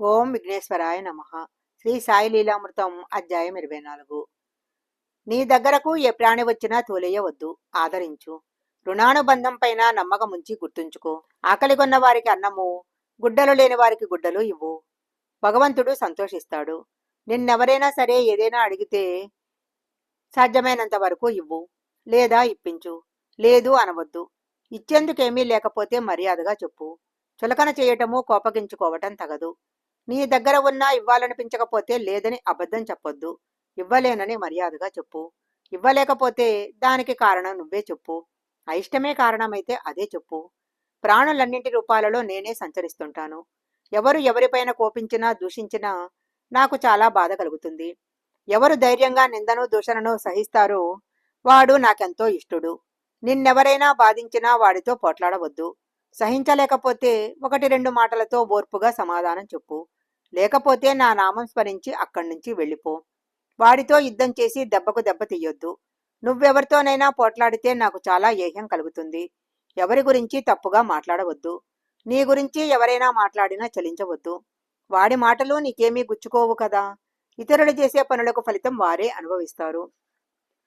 ఓం విఘ్నేశ్వరాయ నమ. శ్రీ సాయి లీలామృతం అధ్యాయం ఇరవై నాలుగు. నీ దగ్గరకు ఏ ప్రాణి వచ్చినా తోలేయవద్దు ఆదరించు. రుణానుబంధం పైన నమ్మకం ఉంచి గుర్తుంచుకో. ఆకలిగొన్న వారికి అన్నము గుడ్డలు లేని వారికి గుడ్డలు ఇవ్వు. భగవంతుడు సంతోషిస్తాడు. నిన్నెవరైనా సరే ఏదైనా అడిగితే సాధ్యమైనంత వరకు ఇవ్వు లేదా ఇప్పించు. లేదు అనవద్దు. ఇచ్చేందుకేమీ లేకపోతే మర్యాదగా చెప్పు. చులకన చేయటము కోపగించుకోవటం తగదు. నీ దగ్గర ఉన్నా ఇవ్వాలనిపించకపోతే లేదని అబద్ధం చెప్పొద్దు. ఇవ్వలేనని మర్యాదగా చెప్పు. ఇవ్వలేకపోతే దానికి కారణం నువ్వే చెప్పు. అయిష్టమే కారణమైతే అదే చెప్పు. ప్రాణులన్నింటి రూపాలలో నేనే సంచరిస్తుంటాను. ఎవరు ఎవరిపైన కోపించినా దూషించినా నాకు చాలా బాధ కలుగుతుంది. ఎవరు ధైర్యంగా నిందను దూషణను సహిస్తారో వాడు నాకెంతో ఇష్టుడు. నిన్నెవరైనా బాధించినా వాడితో పోట్లాడవద్దు. సహించలేకపోతే ఒకటి రెండు మాటలతో ఓర్పుగా సమాధానం చెప్పు. లేకపోతే నా నామం స్మరించి అక్కడి నుంచి వెళ్ళిపో. వాడితో యుద్ధం చేసి దెబ్బకు దెబ్బ తీయొద్దు. నువ్వెవరితోనైనా పోట్లాడితే నాకు చాలా ఏహ్యం కలుగుతుంది. ఎవరి గురించి తప్పుగా మాట్లాడవద్దు. నీ గురించి ఎవరైనా మాట్లాడినా చలించవద్దు. వాడి మాటలు నీకేమీ గుచ్చుకోవు కదా. ఇతరులు చేసే పనులకు ఫలితం వారే అనుభవిస్తారు.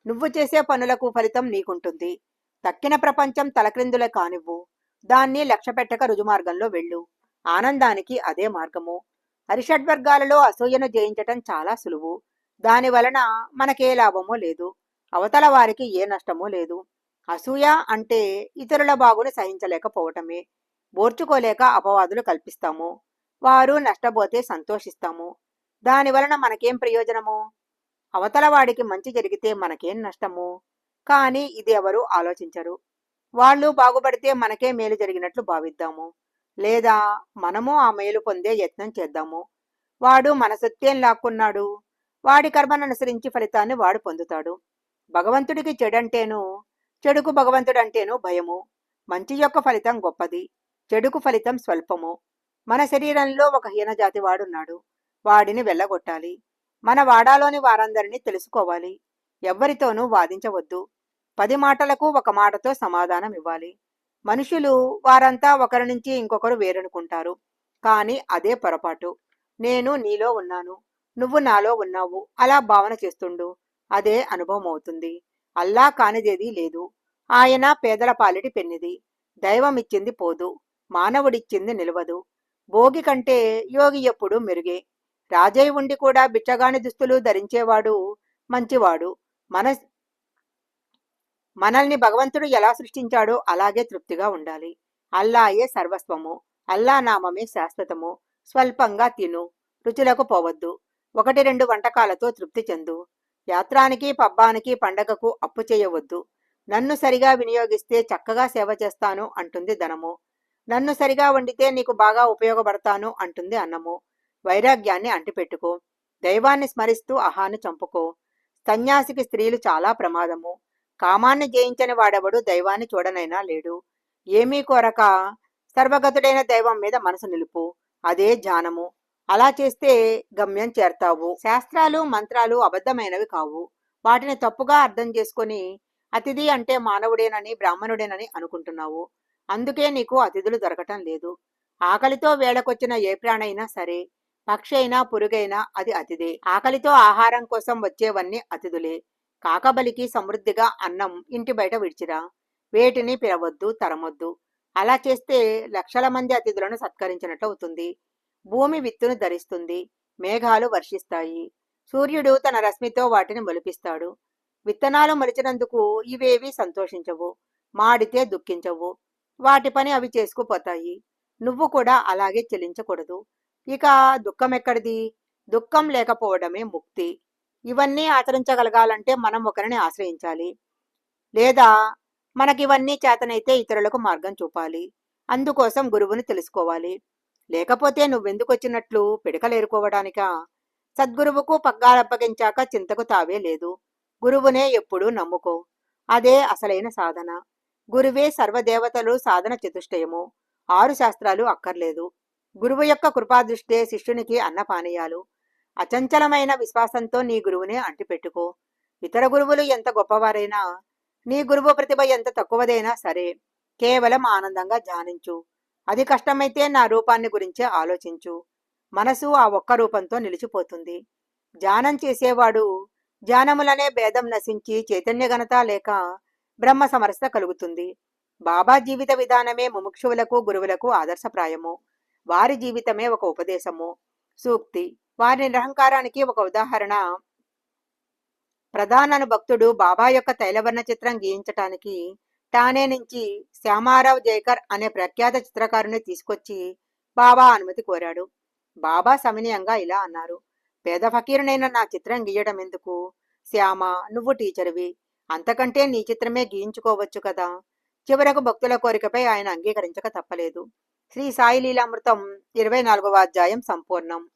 నువ్వు చేసే పనులకు ఫలితం నీకుంటుంది. తక్కిన ప్రపంచం తలక్రిందులే కానివ్వు. దాన్ని లక్ష్యపెట్టక రుజుమార్గంలో వెళ్ళు. ఆనందానికి అదే మార్గము. అరిషడ్వర్గాలలో అసూయను జయించటం చాలా సులువు. దాని వలన మనకే లాభమూ లేదు. అవతల వారికి ఏ నష్టమూ లేదు. అసూయ అంటే ఇతరుల బాగును సహించలేకపోవటమే. బోర్చుకోలేక అపవాదులు కల్పిస్తాము. వారు నష్టపోతే సంతోషిస్తాము. దాని వలన మనకేం ప్రయోజనము? అవతల వాడికి మంచి జరిగితే మనకేం నష్టము? కానీ ఇది ఎవరు ఆలోచించరు. వాళ్ళు బాగుపడితే మనకే మేలు జరిగినట్లు భావిద్దాము. లేదా మనము ఆ మేలు పొందే యత్నం చేద్దాము? వాడు మన సత్యం లాక్కున్నాడు. వాడి కర్మను అనుసరించి ఫలితాన్ని వాడు పొందుతాడు. భగవంతుడికి చెడంటేను చెడుకు భగవంతుడంటేను భయము. మంచి యొక్క ఫలితం గొప్పది. చెడుకు ఫలితం స్వల్పము. మన శరీరంలో ఒక హీనజాతి వాడున్నాడు. వాడిని వెళ్ళగొట్టాలి. మన వాడాలోని వారందరినీ తెలుసుకోవాలి. ఎవ్వరితోనూ వాదించవద్దు. పది మాటలకు ఒక మాటతో సమాధానం ఇవ్వాలి మనుషులు వారంతా ఒకరి నుంచి ఇంకొకరు వేరనుకుంటారు. కానీ అదే పొరపాటు. నేను నీలో ఉన్నాను. నువ్వు నాలో ఉన్నావు. అలా భావన చేస్తుండు. అదే అనుభవం అవుతుంది. అల్లా కానిదేదీ లేదు. ఆయన పేదల పాలిటి పెన్నిది. దైవం ఇచ్చింది పోదు. మానవుడిచ్చింది నిలవదు. భోగి కంటే యోగి ఎప్పుడు మెరుగే. రాజయ్య ఉండి కూడా బిచ్చగాని దుస్తులు ధరించేవాడు మంచివాడు. మన మనల్ని భగవంతుడు ఎలా సృష్టించాడో అలాగే తృప్తిగా ఉండాలి. అల్లాయే సర్వస్వము అల్లా నామమే శాశ్వతము. స్వల్పంగా తిను రుచులకు పోవద్దు. ఒకటి రెండు వంటకాలతో తృప్తి చెందు. యాత్రానికి పబ్బానికి పండగకు అప్పు చేయవద్దు. నన్ను సరిగా వినియోగిస్తే చక్కగా సేవ చేస్తాను అంటుంది ధనము. నన్ను సరిగా వండితే నీకు బాగా ఉపయోగపడతాను అంటుంది అన్నము. వైరాగ్యాన్ని అంటిపెట్టుకో. దైవాన్ని స్మరిస్తూ అహాను చంపుకో. సన్యాసికి స్త్రీలు చాలా ప్రమాదము. కామాన్ని జయించని వాడెవడు? దైవాన్ని చూడనైనా లేడు. ఏమీ కొరక సర్వగతుడైన దైవం మీద మనసు నిలుపు. అదే ధ్యానము అలా చేస్తే గమ్యం చేరతావు. శాస్త్రాలు మంత్రాలు అబద్ధమైనవి కావు. వాటిని తప్పుగా అర్థం చేసుకొని అతిథి అంటే మానవుడేనని బ్రాహ్మణుడేనని అనుకుంటున్నావు. అందుకే నీకు అతిథులు దొరకటం లేదు. ఆకలితో వేళకొచ్చిన ఏ ప్రాణైనా సరే పక్షి అయినా పురుగైనా అది అతిథే. ఆకలితో ఆహారం కోసం వచ్చేవన్నీ అతిథులే. కాకబలికి సమృద్ధిగా అన్నం ఇంటి బయట విడిచిరా. వేటిని పిలవద్దు తరమొద్దు. అలా చేస్తే లక్షల మంది అతిథులను సత్కరించినట్టు అవుతుంది. భూమి విత్తును ధరిస్తుంది. మేఘాలు వర్షిస్తాయి. సూర్యుడు తన రశ్మితో వాటిని మొలిపిస్తాడు. విత్తనాలు మొలిచినందుకు ఇవేవి సంతోషించవు. మాడితే దుఃఖించవు. వాటి పని అవి చేసుకుపోతాయి. నువ్వు కూడా అలాగే చెల్లించకూడదు. ఇక దుఃఖం ఎక్కడిది? దుఃఖం లేకపోవడమే ముక్తి. ఇవన్నీ ఆచరించగలగాలంటే మనం ఒకరిని ఆశ్రయించాలి. లేదా మనకివన్నీ చేతనైతే ఇతరులకు మార్గం చూపాలి. అందుకోసం గురువుని తెలుసుకోవాలి. లేకపోతే నువ్వెందుకొచ్చినట్లు పిడకలేరుకోవడానికా? సద్గురువుకు పగ్గాలప్పగించాక చింతకు తావే లేదు. గురువునే ఎప్పుడూ నమ్ముకో. అదే అసలైన సాధన. గురువే సర్వదేవతలు సాధన చతుష్టయము. ఆరు శాస్త్రాలు అక్కర్లేదు. గురువు యొక్క కృపాదృష్టే శిష్యునికి అన్నపానీయాలు. అచంచలమైన విశ్వాసంతో నీ గురువునే అంటిపెట్టుకో. ఇతర గురువులు ఎంత గొప్పవారైనా నీ గురువు ప్రతిభ ఎంత తక్కువదైనా సరే కేవలం ఆనందంగా ధ్యానించు. అది కష్టమైతే నా రూపాన్ని గురించే ఆలోచించు. మనసు ఆ ఒక్క రూపంతో నిలిచిపోతుంది. ధ్యానం చేసేవాడు ధ్యానములనే భేదం నశించి చైతన్య ఘనత లేక బ్రహ్మ సమరసత కలుగుతుంది. బాబా జీవిత విధానమే ముముక్షువులకు గురువులకు ఆదర్శప్రాయము. వారి జీవితమే ఒక ఉపదేశము. సూక్తి. వారి నిరహంకారానికి ఒక ఉదాహరణ. ప్రధానను భక్తుడు బాబా యొక్క తైలవర్ణ చిత్రం గీయించటానికి టానే నుంచి శ్యామారావు జైకర్ అనే ప్రఖ్యాత చిత్రకారుని తీసుకొచ్చి బాబా అనుమతి కోరాడు. బాబా సమనీయంగా ఇలా అన్నారు పేద ఫకీరునైన నా చిత్రం గీయడం ఎందుకు? శ్యామ నువ్వు టీచర్వి. అంతకంటే నీ చిత్రమే గీయించుకోవచ్చు కదా. చివరకు భక్తుల కోరికపై ఆయన అంగీకరించక తప్పలేదు. శ్రీ సాయి లీలామృతం ఇరవై నాలుగవ అధ్యాయం సంపూర్ణం.